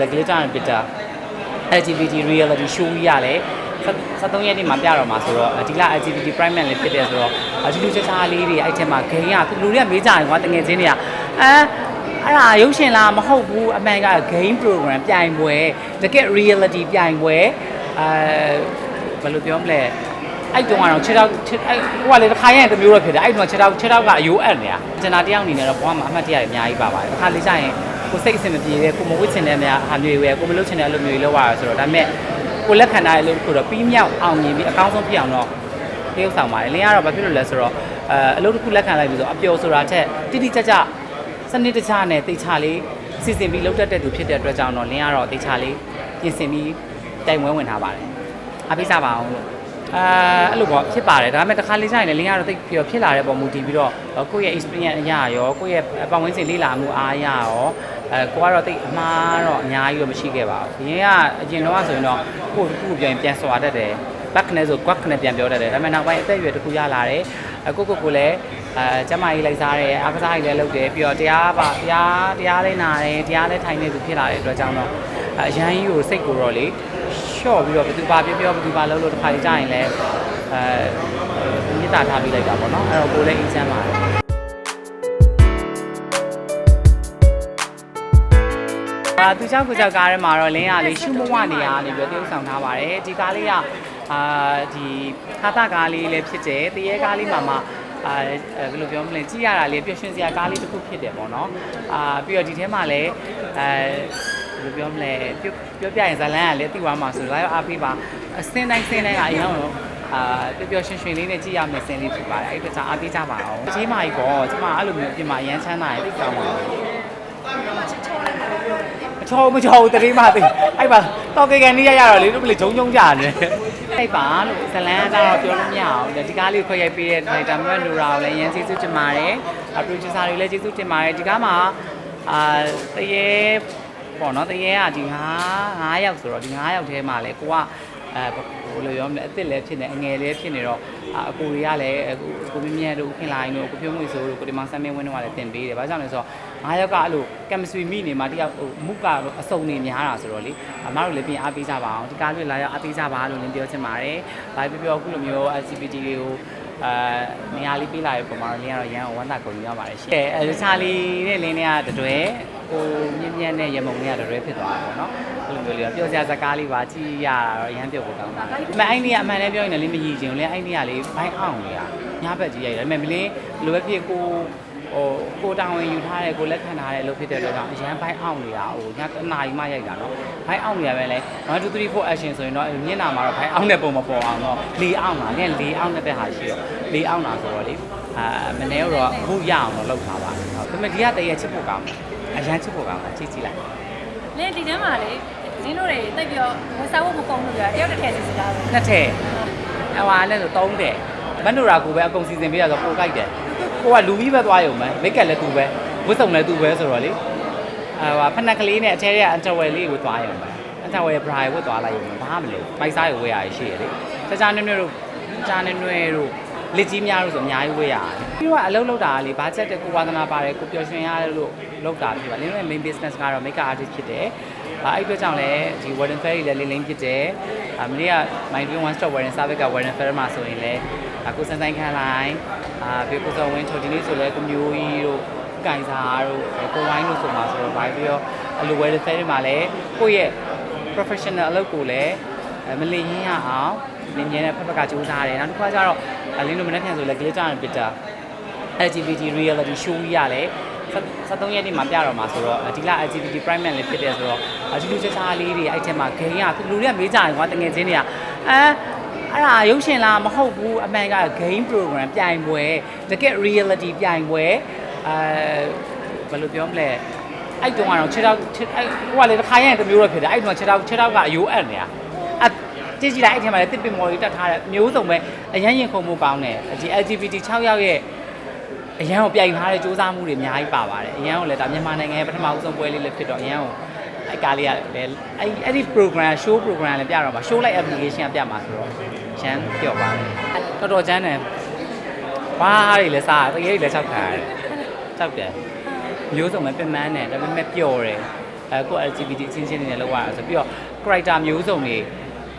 Le Glitter and Bitter LGBT reality show ကြီးရလဲ73ရက်နေ့မှာပြတော့မှာဆိုတော့ဒီက LGBT prime man လေးဖြစ်တယ်ဆိုတော့အတူတူချာချာလေးတွေအဲ့ထဲမှာဂိမ်းကလူတွေကမေးကြရင်ကွာတငယ်ချင်းတွေကအဲအဲ့ဒါရုပ်ရှင်လားမဟုတ်ဘူးအမှန်က game program ပြိုင်ပွဲတကယ် reality ပြိုင်ပွဲအဲဘယ်လိုပြောမလဲအဲ့တုန်းကတော့ခြေထောက်ခြေအဲ့ဟိုကလေတစ်ခါရရင်တစ်မျိုးတော့ဖြစ်တယ်အဲ့တုန်းကခြေထောက်ခြေထောက်ကအယိုးအပ်နေတာကျွန်တော်တယောက်အနေနဲ့တော့ဘဝမှာအမှတ်တရတွေအများကြီးပါပါတယ်တစ်ခါလေးကျရင် ကိုစိတ်အဆင်မပြေတဲ့ကိုမဝစ်ချင်တဲ့များဟာမျိုးတွေပဲကိုမလုပ်ချင်တဲ့အလုပ်မျိုးတွေလုပ်ရတာဆိုတော့ဒါပေမဲ့ကိုလက်ခံထားတဲ့လုပ်ကိုတော့ပြီးမြောက်အောင်မြင်ပြီးအကောင်းဆုံးဖြစ်အောင်တော့တရုပ်ဆောင်ပါတယ်လင်းကတော့ဘာဖြစ်လို့လဲဆိုတော့အဲအလုပ်တစ်ခုလက်ခံလိုက်ပြီဆိုအပျော်ဆိုတာထက်တိတိကျကျစနစ်တကျနဲ့တိတ်ချလေးစီစဉ်ပြီးလုပ်တတ်တဲ့သူဖြစ်တဲ့အတွက်ကြောင့်တော့လင်းကတော့တိတ်ချလေးပြင်ဆင်ပြီးတိုင်ဝဲဝင်ထားပါတယ်အပိစားပါအောင်လို့ အာအဲ့လိုပေါ့ဖြစ်ပါတယ်ဒါပေမဲ့တစ်ခါလေးကျရင်လည်းလင်းကတော့တိတ်ပြီးတော့ဖြစ်လာတဲ့ပုံမူတည်ပြီးတော့ကိုယ့်ရဲ့ experience အရာရောကိုယ့်ရဲ့ပတ်ဝန်းကျင်လေ့လာမှုအားအရရောအဲကိုကတော့တိတ်အမှားတော့အများကြီးတော့မရှိခဲ့ပါဘူး။ရင်းကအရင်တော့ဆိုရင်တော့ကိုယ့်တစ်ခုကိုပြန်ပြန်စွာတတ်တယ်။ back နဲ့ဆို quack နဲ့ပြန်ပြောတတ်တယ်။ဒါပေမဲ့နောက်ပိုင်းအသက်အရွယ်တစ်ခုရလာတယ်။အကိုကိုကိုလည်းအဲကျမကြီးလိုက်စားတယ်အားကစားကြီးလည်းလုပ်တယ်ပြီးတော့တရားပါတရားတရားလေးနာတယ်တရားလေးထိုင်နေသူဖြစ်လာတဲ့အတွက်ကြောင့်တော့အရန်ကြီးကိုစိတ်ကိုတော့လေ လျှော့ပြီးတော့ဘယ်သူပါပြောပြောဘယ်သူပါလှုပ်လို့တစ်ခါကြီးကြရင်လည်းအဲမြစ်တာထားပြီးလိုက်တာပေါ့နော်အဲ့တော့ကိုလည်းအင်းချမ်းပါတယ်အာသူချောက်ကိုချောက်ကားထဲမှာတော့လင်းရလေးရှုမဝနေရလို့ပြောတရုပ်ဆောင်ထားပါတယ်ဒီကားလေးကအာဒီခါတာကားလေးလည်းဖြစ်တယ်တရေကားလေးမှာမှာအာဘယ်လိုပြောမလဲကြည့်ရတာလေးပျော်ရွှင်စရာကားလေးတစ်ခုဖြစ်တယ်ပေါ့နော်အာပြီးတော့ဒီထဲမှာလည်းအဲ ဘယ်လိုပြောမလဲပြောပြောပြရင်ဇလန်းကလည်းသိသွားမှာဆို live အားပေးပါအစင်းတိုင်းစင်းတိုင်းကအရင်ကတော့အာပျော်ပျော်ရွှင်ရွှင်လေးနဲ့ကြည့်ရမယ်စင်းလေးဖြစ်ပါတယ်အဲ့ဒါကြောင့်အားပေးကြပါအောင်အချင်းမကြီးပေါ့ကျမအဲ့လိုမျိုးပြင်မှာရမ်းချမ်းသာရသိကောင်းပါဘူးမချောမချောတတိမသိအဲ့ပါတော့ကေကန်နေရရတော့လေတို့ကလေဂျုံဂျုံကြတယ်အဲ့ပါလို့ဇလန်းကတော့ပြောလို့မရအောင်ဒီကားလေးခွဲရိုက်ပေးတဲ့ဒါတာမတ်လူရာကိုလည်းရမ်းကျေးဇူးတင်ပါတယ်အပရိုဂျူဆာတွေလည်းကျေးဇူးတင်ပါတယ်ဒီကားမှာအာတရေ ပေါ့နော်တရေကဒီ9 9ယောက်ဆိုတော့ဒီ9ယောက်ထဲမှာလဲကိုကအဲဘယ်လိုပြောမလဲအစ်စ်လည်းဖြစ်နေအငယ်လည်းဖြစ်နေတော့အကိုတွေကလည်းအခုကိုမြင့်မြတ်တို့ခင်လာရင်တို့ကိုပြုံးမွေဆိုတို့ကိုဒီမှာဆမ်မင်းဝင်းတို့ကလည်းတင်ပေးတယ်ဘာကြောင့်လဲဆိုတော့9ယောက်ကအဲ့လို chemistry မိနေမှာတယောက်ဟိုမုကတော့အစုံနေများတာဆိုတော့လေအမတို့လည်းပြင်အားပေးကြပါအောင်ဒီကားလေးလာရောက်အားပေးကြပါလို့လည်းပြောချင်ပါတယ်ဘာပြောပြောအခုလိုမျိုး LGBT တွေကို အာနေရာလေးပေးလာတဲ့ပုံမှာတော့လင်းကတော့ရန်ကိုဝမ်းသာကုန်ရပါတယ်ရှင်အဲတခြားလေးနဲ့လင်းတွေကတတွဲကိုမြင့်မြတ်နဲ့ရမုံနဲ့ကတတွဲဖြစ်သွားတာပေါ့နော်အဲ့လိုမျိုးလေးတော့ပြောစရာစကားလေးပါကြည့်ရတာတော့ရမ်းပြောဖို့ကောင်းတာအမှန်အဲ့ဒီကအမှန်လည်းပြောရင်လည်းမရည်ချင်ဘူးလေအဲ့ဒီကလေးဘိုင်းအောင်လေ ညဘက်ကြီးရိုက်တယ်ဒါပေမဲ့မလင်းလိုပဲဖြစ်ကိုဟိုကိုတောင်ဝင်ယူထားတယ်ကိုလက်ခံထားတယ်လို့ဖြစ်တဲ့အတွက်ကြောင့်အရန်ဘိုင်းအောင်နေတာဟိုညတနာရီမှရိုက်တာနော်ဘိုင်းအောင်နေရပဲလေ1 2 3 4 action ဆိုရင်တော့မျက်နှာမှာတော့ဘိုင်းအောင်တဲ့ပုံမပေါ်အောင်တော့လေအောင်တာလည်းလေအောင်တဲ့ဟာရှိတော့လေအောင်တာဆိုတော့လေအာမနေ့တော့အခုရအောင်တော့လုပ်ထားပါဟုတ်ဒါပေမဲ့ဒီကတည်းကချစ်ဖို့ကောင်းတယ်အရန်ချစ်ဖို့ကောင်းတာကြည့်ကြည့်လိုက်လင်းဒီထဲမှာလေဇင်းတို့တွေတိတ်ပြီးတော့ဝစားဖို့မကုန်လို့ရတယ်တယောက်တစ်ထည့်စီစီလားပဲနှစ်ထည့်အဝါနဲ့ဆိုသုံးတယ် မန်ဒိုရာကိုပဲအကုန်စီစဉ်ပေးရဆိုပိုကြိုက်တယ်ကိုကလူကြီးပဲသွားရုံပဲမိတ်ကက်လည်းသူပဲဝတ်စုံလည်းသူပဲဆိုတော့လေအဝါဖက်နှက်ကလေးနဲ့အထဲကအန်တဝယ်လေးကိုသွားရုံပဲအန်တဝယ်ဘရာဝတ်သွားလိုက်ရုံပဲဘာမှမလုပ်မိုက်စားရဝယ်ရရှိရလေတခြားနွဲ့နွဲ့တို့တခြားနွဲ့နွဲ့တို့လက်ကြီးများလို့ဆိုအများကြီးဝယ်ရတယ်ပြီးတော့အလုပ်လုပ်တာကလေဘာချက်တဲ့ကိုဝါသနာပါတယ်ကိုပျော်ရွှင်ရတယ်လို့လုပ်တာဖြစ်ပါလင်းရဲ့ main business ကတော့ makeup artist ဖြစ်တယ် အဲ့အဲ့အတွက်ကြောင့်လည်းဒီ Warden Fair ကြီးလည်းလေးလိမ့်ဖြစ်တယ်။အမလေးက My Dream One Stop Warden Service က Warden Fair မှာဆိုရင်လည်းအခုစန်းဆိုင်ခန်းလိုက်အာပြီးကိုစောဝင်းချိုဒီနေ့ဆိုလည်းကိုမျိုးကြီးတို့ကင်စာတို့ကိုဝိုင်းတို့ဆိုမှာဆိုတော့ဘာပြီးတော့အလို Warden Fair မှာလည်းကိုယ့်ရဲ့ professional အလုပ်ကိုလည်းမလီရင်းရအောင်နင်းရဲတဲ့ဖက်ဖက်ကကြိုးစားတယ်နောက်တစ်ခါကျတော့အလင်းတို့မနေ့ပြန်ဆိုလည်း glitter and bitter LGBT reality show ကြီးရလဲ73ရက်နေ့မှာပြတော့မှာဆိုတော့ဒီလ LGBT prime man လေးဖြစ်တယ်ဆိုတော့ အတူတူချာချာလေးတွေအဲ့ထဲမှာဂိမ်းကလူတွေကမေးကြရင်ကွာတငယ်ချင်းတွေကအဲအဲ့ဒါရုပ်ရှင်လားမဟုတ်ဘူးအမှန်က game program ပြိုင်ပွဲတကယ် reality ပြိုင်ပွဲအဲဘယ်လိုပြောမလဲအဲ့တုန်းကတော့ခြေထောက်အဲ့ဟိုကလေတစ်ခါရရင်တစ်မျိုးတော့ဖြစ်တယ်အဲ့တုန်းကခြေထောက်ခြေထောက်ကအယိုးအပ်နေတာအကြည့်ကြည့်လိုက်အဲ့ထဲမှာလည်းတစ်ပင်မော်လေးတက်ထားတဲ့မျိုးစုံပဲအရန်ရင်ခုန်မှုကောင်းတယ်ဒီ LGBT 6ယောက်ရဲ့အရန်ကိုပြိုင်ထားတဲ့စူးစမ်းမှုတွေအများကြီးပါပါတယ်အရန်ကိုလည်းဒါမြန်မာနိုင်ငံရဲ့ပထမဦးဆုံးပွဲလေးလည်းဖြစ်တော့အရန်ကို အဲ့ကားလေးကလည်းအဲ့အဲ့ဒီ program show program လည်းပြတော့မှာ show like application ကပြမှာဆိုတော့ရန်ပြော့ပါတယ်တော်တော်ချမ်းတယ်ဘားတွေလည်းစားတကယ်တွေလည်းချက်ခံရတယ်ချက်တယ်မျိုးစုံပဲပြင်ပန်းတယ်ဒါပေမဲ့ပျော်တယ်အဲကို LGBT အချင်းချင်းတွေနဲ့လောက်ရတာဆိုပြီးတော့ character မျိုးစုံတွေ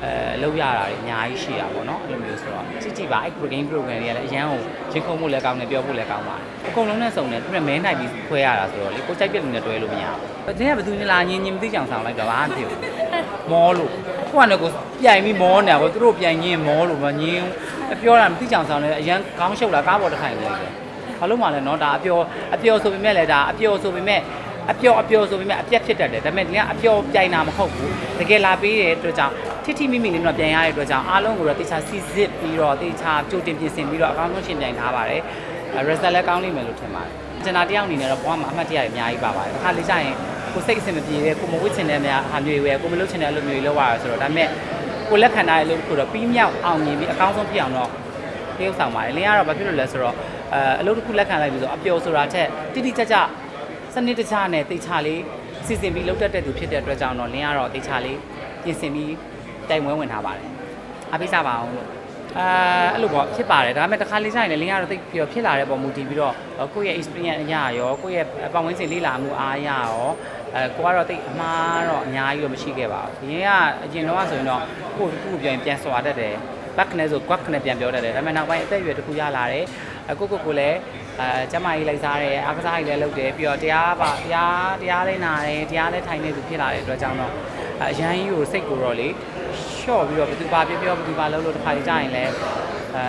အဲလောက်ရတာတွေအများကြီးရှိတာပေါ့နော်အဲ့လိုမျိုးဆိုတော့ကြည့်ကြည့်ပါအဲ့ game program တွေကလည်းအရန်ကိုရင်ခုန်မှုလည်းကောင်းတယ်ပြောဖို့လည်းကောင်းပါတယ်အကုန်လုံးနဲ့စုံတယ်သူကမဲနိုင်ပြီးခွဲရတာဆိုတော့လေကိုကြိုက်ပြက်လူနဲ့တွဲလို့မရဘူးတင်းကဘယ်သူနေလာညင်ညင်မသိကြအောင်ဆောင်လိုက်တော့ဘာမှမဖြစ်ဘူးမောလို့ကိုကလည်းကိုပြိုင်ပြီးမောနေတာပေါ့သူတို့ပြိုင်ညင်မောလို့မညင်ပြောတာမသိကြအောင်ဆောင်တယ်အရန်ကောင်းရှုပ်လာကားပေါ်တစ်ခိုင်လေးပဲဘာလို့မှလဲနော်ဒါအပျော်အပျော်ဆိုပေမဲ့လည်းဒါအပျော်ဆိုပေမဲ့ အပျော်အပျော်ဆိုပေမဲ့အပြက်ဖြစ်တတ်တယ်ဒါပေမဲ့ဒီကအပျော်ပြိုင်တာမဟုတ်ဘူးတကယ်လာပေးတဲ့အတွက်ကြောင့်ထိထိမိမိလေးတော့ပြန်ရတဲ့အတွက်ကြောင့်အားလုံးကိုတော့တေချာစီစစ်ပြီးတော့တေချာကြိုတင်ပြင်ဆင်ပြီးတော့အကောင်းဆုံးရှင်းပြိုင်ထားပါတယ် result လည်းကောင်းလိမ့်မယ်လို့ထင်ပါတယ်ကျွန်တော်တယောက်အနေနဲ့တော့ဘဝမှာအမှတ်တရတွေအများကြီးပါပါတယ်တစ်ခါလေးကျရင်ကိုစိတ်အဆင်မပြေတဲ့ကိုမဝစ်ချင်တဲ့များဟာမျိုးတွေပဲကိုမလုပ်ချင်တဲ့အလုပ်မျိုးတွေလုပ်ရတာဆိုတော့ဒါပေမဲ့ကိုလက်ခံထားတဲ့အလုပ်ကိုတော့ပြီးမြောက်အောင်မြင်ပြီးအကောင်းဆုံးဖြစ်အောင်တော့တရုပ်ဆောင်ပါတယ်လင်းကတော့ဘာဖြစ်လို့လဲဆိုတော့အဲအလုပ်တစ်ခုလက်ခံလိုက်ပြီဆိုအပျော်ဆိုတာထက်တိတိကျကျ စနစ်တကျနဲ့တေချာလေးစီစဉ်ပြီးလုပ်တတ်တဲ့သူဖြစ်တဲ့အတွက်ကြောင့်တော့လင်းကတော့တေချာလေးပြင်ဆင်ပြီးတိုင်ဝဲဝင်ထားပါတယ်အပိစားပါအောင်လို့အာအဲ့လိုပေါ့ဖြစ်ပါတယ်ဒါပေမဲ့တစ်ခါလေးဆိုင်လည်းလင်းကတော့တိတ်ပြီးတော့ဖြစ်လာတဲ့ပုံမူတည်ပြီးတော့ကိုယ့်ရဲ့ experience အရာရောကိုယ့်ရဲ့ပတ်ဝန်းကျင်လေ့လာမှုအားအရရောအဲကိုကတော့တိတ်အမှားတော့အများကြီးတော့မရှိခဲ့ပါဘူး။ဒီကအရင်တော့ဆိုရင်တော့ကိုယ့်ကိုယ်ပြန်ပြန်စွာတတ်တယ်။ back နဲ့ဆို quack နဲ့ပြန်ပြောတတ်တယ်။ဒါပေမဲ့နောက်ပိုင်းအသက်အရွယ်တစ်ခုရလာတယ်။အကိုကိုကိုလည်း အဲကျမကြီးလိုက်စားတယ်အားကစားကြီးလည်းလုပ်တယ်ပြီးတော့တရားပါတရားတရားလေးနာတယ်တရားလည်းထိုင်နေသူဖြစ်လာတဲ့အတွက်ကြောင့်တော့အရန်ကြီးကိုစိတ်ကိုတော့လေလျှော့ပြီးတော့ဘယ်သူပါပြောပြောဘယ်သူပါလုပ်လို့တစ်ခါကြရင်လည်းအဲ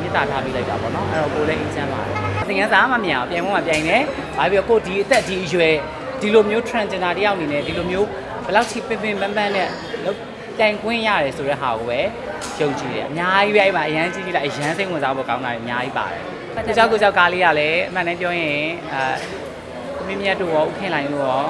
မြစ်တာထားပေးလိုက်တာပေါ့နော်အဲ့တော့ကိုလည်းအင်းချမ်းပါတယ်သင်ခန်းစာမှမမြင်အောင်ပြန်ဖို့မှပြိုင်တယ်ဘာပြီးတော့ကိုဒီအသက်ဒီအရွယ်ဒီလိုမျိုး transgender တယောက်အနေနဲ့ဒီလိုမျိုးဘယ်လောက်ထိပင်ပင်ပန်းပန်းနဲ့လုပ်တိုင်ခွင့်ရတယ်ဆိုတဲ့ဟာကိုပဲယုံကြည်တယ်အများကြီးပဲအဲ့မှာအရန်ကြည့်ကြည့်လိုက်အရန်စိတ်ဝင်စားဖို့ကောင်းတာတွေအများကြီးပါတယ် ကိုကြောက်ကိုကြောက်ကားလေးကလည်းအမှန်တမ်းပြောရင်အဲကိုမြင့်မြတ်တို့ရောဥခင်လိုင်တို့ရော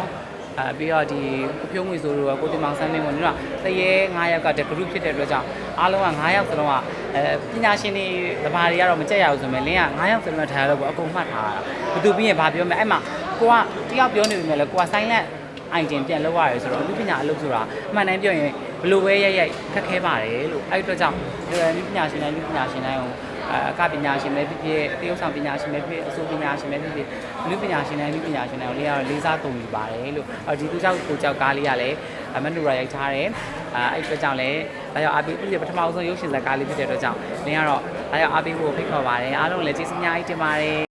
အဲပြီးတော့ဒီကိုဖြိုးငွေဆိုတော့ကိုတင်မောင်ဆန်းမင်းကိုတို့ကတရေ9ယောက်ကတ group ဖြစ်တဲ့အတွက်ကြောင့်အားလုံးက9ယောက်စလုံးကအဲပညာရှင်တွေတဘာတွေကတော့မကြက်ရဘူးဆိုပေမဲ့လင်းက9ယောက်စလုံးထားရတော့ကိုအကုန်မှတ်ထားတာဘယ်သူပြီးရင်ဘာပြောမလဲအဲ့မှာကိုကတယောက်ပြောနေပြီမဲ့လေကိုက silent item ပြန်လောက်ရတယ်ဆိုတော့လူပညာအလုပ်ဆိုတာအမှန်တမ်းပြောရင်ဘလို့ပဲရိုက်ရိုက်ခက်ခဲပါတယ်လို့အဲ့ဒီအတွက်ကြောင့်လူပညာရှင်တိုင်းလူပညာရှင်တိုင်းကို အကပညာရှင်ပဲဖြစ်ဖြစ်တရုပ်ဆောင်ပညာရှင်ပဲဖြစ်အစိုးပညာရှင်ပဲဖြစ်ဖြစ်လူပညာရှင်တိုင်းလူပညာရှင်တိုင်းကိုလေးကတော့လေးစားတုံယူပါတယ်လို့ဒီသူကြောက်ကိုကြောက်ကားလေးကလည်းမနူရာရိုက်ထားတယ်အဲအဲ့အတွက်ကြောင့်လည်းဒါရောက်အားပေးပြီးပထမဆုံးရုပ်ရှင်ဇာတ်ကားလေးဖြစ်တဲ့အတွက်ကြောင့်လင်းကတော့ဒါရောက်အားပေးဖို့ဖိတ်ခေါ်ပါတယ်အားလုံးလည်းကျေးဇူးအများကြီးတင်ပါတယ်